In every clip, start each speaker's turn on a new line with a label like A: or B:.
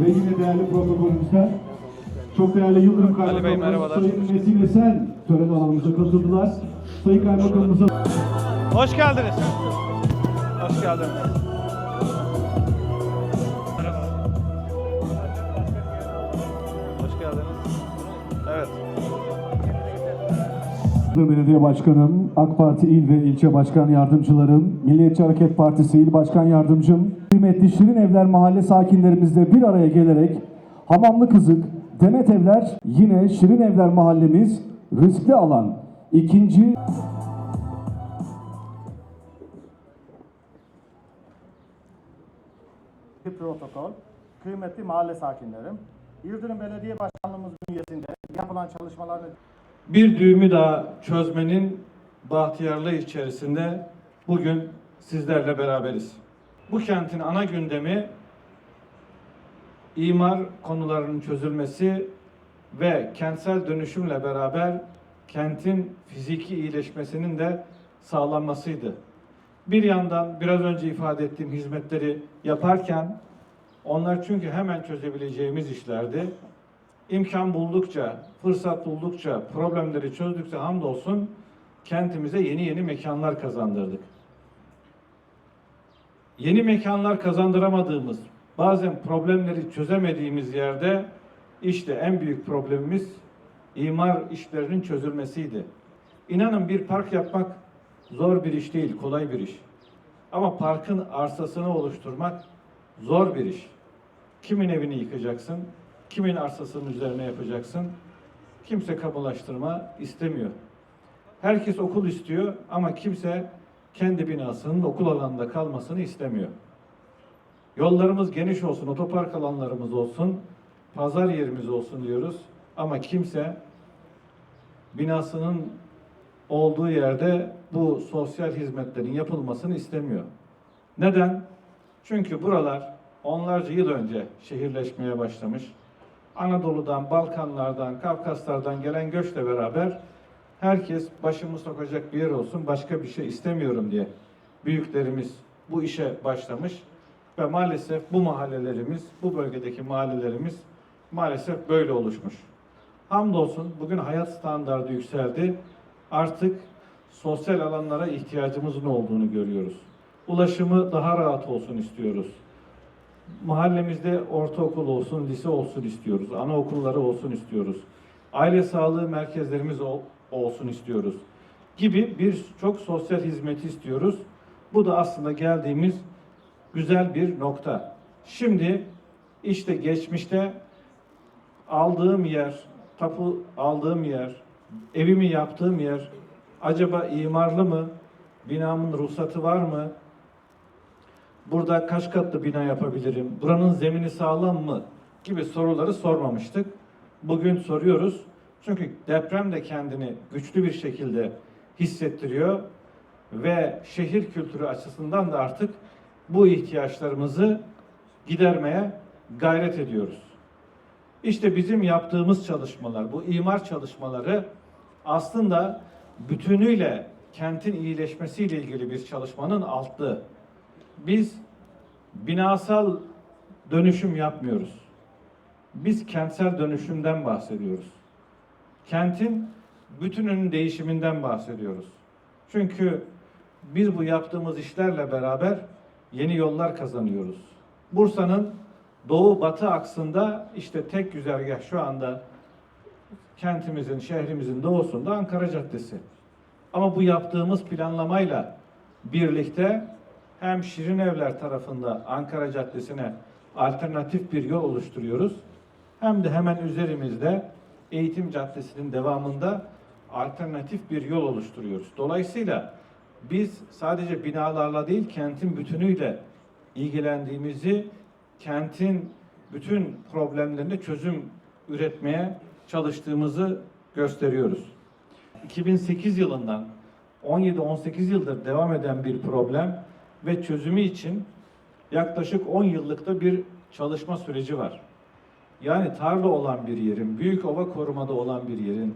A: Ve yine değerli protokolümüzden çok değerli Yıldırım Kaymakamımız. Sayın Nesim Esen tören alanımıza katıldılar. Sayın Kaymakamımıza
B: Hoş geldiniz. Hoş geldiniz.
A: Belediye Başkanım, AK Parti İl ve İlçe Başkan Yardımcılarım, Milliyetçi Hareket Partisi İl Başkan Yardımcım, kıymetli Şirin Evler mahalle sakinlerimizle bir araya gelerek Hamamlı Kızık, Demet Evler, yine Şirin Evler mahallemiz riskli alan ikinci
C: protokol, kıymetli mahalle sakinlerim, Yıldırım Belediye Başkanlığımız bünyesinde yapılan çalışmaları
D: bir düğümü daha çözmenin bahtiyarlığı içerisinde bugün sizlerle beraberiz. Bu kentin ana gündemi imar konularının çözülmesi ve kentsel dönüşümle beraber kentin fiziki iyileşmesinin de sağlanmasıydı. Bir yandan biraz önce ifade ettiğim hizmetleri yaparken onlar çünkü hemen çözebileceğimiz işlerdi imkan buldukça, fırsat buldukça, problemleri çözdükçe hamdolsun kentimize yeni yeni mekanlar kazandırdık. Yeni mekanlar kazandıramadığımız, bazen problemleri çözemediğimiz yerde işte en büyük problemimiz imar işlerinin çözülmesiydi. İnanın bir park yapmak zor bir iş değil, kolay bir iş. Ama parkın arsasını oluşturmak zor bir iş. Kimin evini yıkacaksın? Kimin arsasının üzerine yapacaksın? Kimse kamulaştırma istemiyor. Herkes okul istiyor ama kimse kendi binasının okul alanında kalmasını istemiyor. Yollarımız geniş olsun, otopark alanlarımız olsun, pazar yerimiz olsun diyoruz. Ama kimse binasının olduğu yerde bu sosyal hizmetlerin yapılmasını istemiyor. Neden? Çünkü buralar onlarca yıl önce şehirleşmeye başlamış. Anadolu'dan, Balkanlardan, Kafkaslardan gelen göçle beraber herkes başımı sokacak bir yer olsun, başka bir şey istemiyorum diye büyüklerimiz bu işe başlamış ve maalesef bu mahallelerimiz, bu bölgedeki mahallelerimiz maalesef böyle oluşmuş. Hamdolsun bugün hayat standartı yükseldi. Artık sosyal alanlara ihtiyacımızın olduğunu görüyoruz. Ulaşımı daha rahat olsun istiyoruz. Mahallemizde ortaokul olsun, lise olsun istiyoruz. Anaokulları olsun istiyoruz. Aile sağlığı merkezlerimiz ol- olsun istiyoruz. Gibi bir çok sosyal hizmeti istiyoruz. Bu da aslında geldiğimiz güzel bir nokta. Şimdi işte geçmişte aldığım yer, tapu aldığım yer, evimi yaptığım yer acaba imarlı mı? Binamın ruhsatı var mı? Burada kaç katlı bina yapabilirim? Buranın zemini sağlam mı? Gibi soruları sormamıştık. Bugün soruyoruz. Çünkü deprem de kendini güçlü bir şekilde hissettiriyor ve şehir kültürü açısından da artık bu ihtiyaçlarımızı gidermeye gayret ediyoruz. İşte bizim yaptığımız çalışmalar, bu imar çalışmaları aslında bütünüyle kentin iyileşmesiyle ilgili bir çalışmanın altı. Biz binasal dönüşüm yapmıyoruz. Biz kentsel dönüşümden bahsediyoruz. Kentin bütününün değişiminden bahsediyoruz. Çünkü biz bu yaptığımız işlerle beraber yeni yollar kazanıyoruz. Bursa'nın doğu batı aksında işte tek güzergah şu anda kentimizin, şehrimizin doğusunda Ankara Caddesi. Ama bu yaptığımız planlamayla birlikte hem Şirin Evler tarafında Ankara Caddesi'ne alternatif bir yol oluşturuyoruz. Hem de hemen üzerimizde Eğitim Caddesi'nin devamında alternatif bir yol oluşturuyoruz. Dolayısıyla biz sadece binalarla değil kentin bütünüyle ilgilendiğimizi, kentin bütün problemlerine çözüm üretmeye çalıştığımızı gösteriyoruz. 2008 yılından 17-18 yıldır devam eden bir problem ve çözümü için yaklaşık 10 yıllıkta bir çalışma süreci var. Yani tarla olan bir yerin, büyük ova korumada olan bir yerin,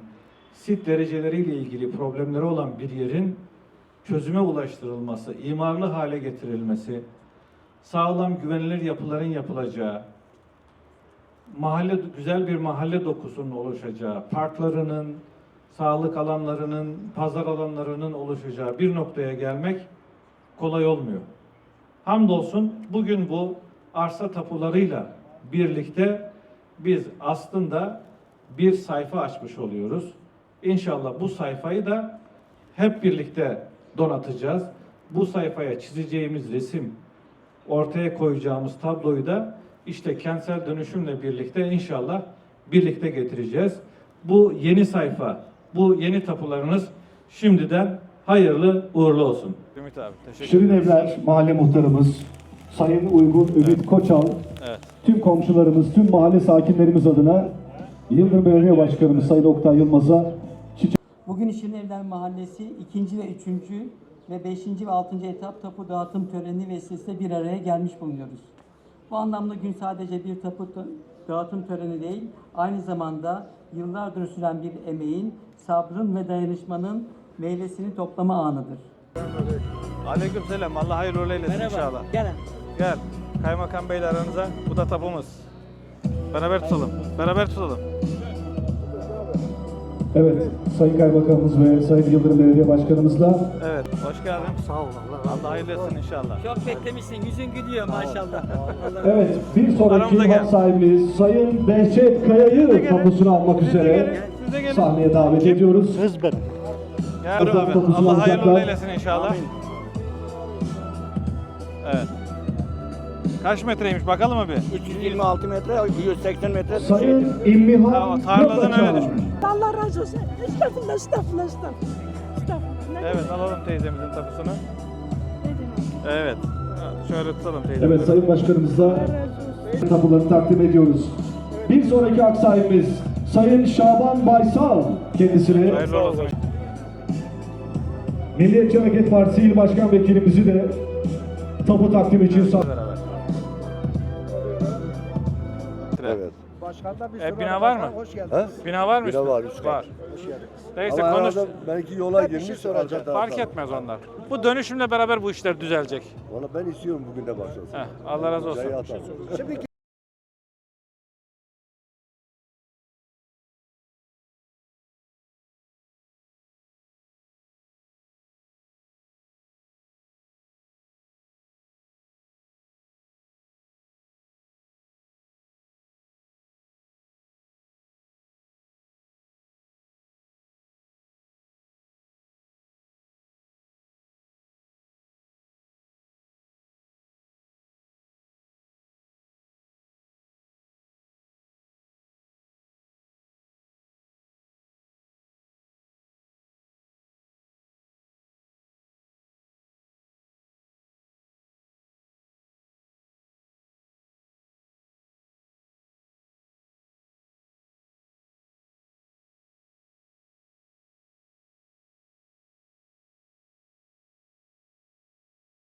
D: sit dereceleriyle ilgili problemleri olan bir yerin çözüme ulaştırılması, imarlı hale getirilmesi, sağlam güvenilir yapıların yapılacağı, mahalle güzel bir mahalle dokusunun oluşacağı, parklarının, sağlık alanlarının, pazar alanlarının oluşacağı bir noktaya gelmek kolay olmuyor. Hamdolsun bugün bu arsa tapularıyla birlikte biz aslında bir sayfa açmış oluyoruz. İnşallah bu sayfayı da hep birlikte donatacağız. Bu sayfaya çizeceğimiz resim, ortaya koyacağımız tabloyu da işte kentsel dönüşümle birlikte inşallah birlikte getireceğiz. Bu yeni sayfa, bu yeni tapularınız şimdiden hayırlı uğurlu olsun.
B: Ümit abi teşekkür
A: Şirin. Evler Mahalle Muhtarımız Sayın Uygun Ümit Koçal,
B: Evet.
A: tüm komşularımız, tüm mahalle sakinlerimiz adına Yıldırım Belediye Başkanımız Sayın Oktay Yılmaz'a çiçek
E: Bugün Şirin Evler Mahallesi ikinci ve üçüncü ve beşinci ve altıncı etap tapu dağıtım töreni vesilesiyle bir araya gelmiş bulunuyoruz. Bu anlamda gün sadece bir tapu da- dağıtım töreni değil, aynı zamanda yıllardır süren bir emeğin, sabrın ve dayanışmanın meyvesini toplama anıdır.
B: Aleyküm selam. Allah hayırlı uğurlu eylesin inşallah.
E: Gel.
B: Gel. Kaymakam Bey'le aranıza. Bu da tapumuz. Beraber tutalım. Beraber tutalım.
A: Evet, Sayın Kaymakamımız ve Sayın Yıldırım Belediye Başkanımızla
B: Evet. Hoş geldin. Sağ ol. Allah hayırlı etsin inşallah.
E: Çok beklemişsin, yüzün gülüyor maşallah.
A: Evet, bir sonraki
B: Aramıza gel.
A: sahibimiz Sayın Behçet Kaya'yı tapusunu almak üzere
B: gelin. Siz de gelin.
A: sahneye davet ediyoruz. Tapu
B: abi.
A: tapusunu
B: Allah hayırlı eylesin inşallah. Evet. Kaç metreymiş bakalım mı bir?
F: 326 metre, 180 metre.
A: Sayın İmmihan
B: Tamam, tarladan öyle düşmüş.
G: Allah razı olsun. Estağfurullah, estağfurullah, estağfurullah. Estağfurullah. Ne
B: Evet alalım teyzemizin tapusunu.
G: demek?
B: Evet. Şöyle tutalım teyzemizi.
A: Evet Sayın Başkanımıza
G: Allah razı olsun.
A: tapuları takdim ediyoruz. Bir sonraki hak sahibimiz Sayın Şaban Baysal kendisine
B: Hayırlı olsun.
A: Milliyetçi Hareket Partisi İl Başkan Vekilimizi de tapu takdim için sağ
B: Beraber.
H: Evet.
B: E, bina var mı?
H: Ha?
B: Bina var mı?
H: Bina
B: üstünde?
H: var, üst kat.
B: Var. Neyse
H: Ama
B: konuş.
H: arada belki yola girmiş sonra arka
B: Fark etmez onlar. Bu dönüşümle beraber bu işler düzelecek.
H: Valla ben istiyorum bugün de başlasın.
B: Heh, Allah razı olsun.
H: Atalım.